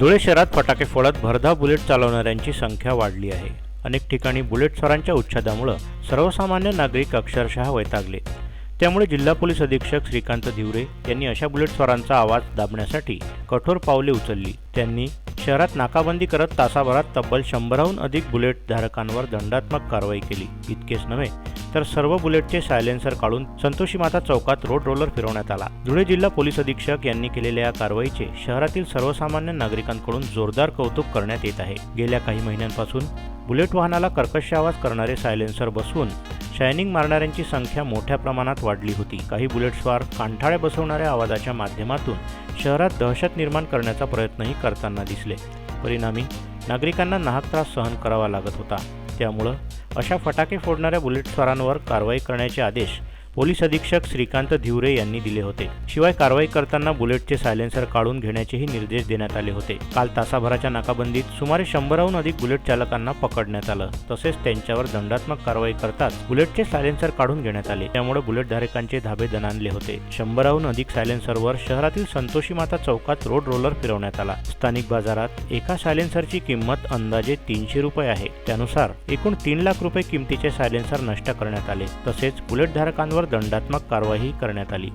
धुळे शहरात फटाके फोडत भरधाव बुलेट चालवणाऱ्यांची संख्या वाढली आहे. अनेक ठिकाणी बुलेट उच्छादामुळं उच्छेदामुळं सर्वसामान्य नागरिक अक्षरशः वैतागले. त्यामुळे जिल्हा पोलीस अधीक्षक श्रीकांत धिवरे यांनी अशा बुलेटस्वारांचा आवाज दाबण्यासाठी कठोर पावले उचलली. त्यांनी शहरात नाकाबंदी करत तासाभरात तब्बल शंभराहून अधिक बुलेट धारकांवर दंडात्मक कारवाई केली. इतकेच नव्हे तर सर्व बुलेटचे सायलेन्सर काढून संतोषी माता चौकात रोड रोलर फिरवण्यात आला. धुळे जिल्हा पोलीस अधीक्षक यांनी केलेल्या या कारवाईचे शहरातील सर्वसामान्य नागरिकांकडून जोरदार कौतुक करण्यात येत आहे. गेल्या काही महिन्यांपासून बुलेट वाहनाला कर्कश आवाज करणारे सायलेन्सर बसवून शायनिंग मारणाऱ्यांची संख्या मोठ्या प्रमाणात वाढली होती. काही बुलेटस्वार कांठाळे बसवणाऱ्या आवाजाच्या माध्यमातून शहरात दहशत निर्माण करण्याचा प्रयत्नही करताना दिसले. परिणामी नागरिकांना नाहक त्रास सहन करावा लागत होता. त्यामुळं अशा फटाके फोडणाऱ्या बुलेटस्वारांवर कारवाई करण्याचे आदेश पोलीस अधीक्षक श्रीकांत धिवरे यांनी दिले होते. शिवाय कारवाई करताना बुलेटचे सायलेन्सर काढून घेण्याचेही निर्देश देण्यात आले होते. काल तासाभराच्या नाकाबंदीत सुमारे शंभराहून अधिक बुलेट चालकांना पकडण्यात आलं. तसेच त्यांच्यावर दंडात्मक कारवाई करताच बुलेटचे सायलेन्सर काढून घेण्यात आले. त्यामुळे बुलेटधारकांचे धाबे दणानले होते. शंभराहून अधिक सायलेन्सरवर शहरातील संतोषी माता चौकात रोड रोलर फिरवण्यात आला. स्थानिक बाजारात एका सायलेन्सरची किंमत अंदाजे तीनशे रुपये आहे. त्यानुसार एकूण तीन लाख रुपये किमतीचे सायलेन्सर नष्ट करण्यात आले. तसेच बुलेटधारकांवर दंडात्मक कारवाई करण्यात आली.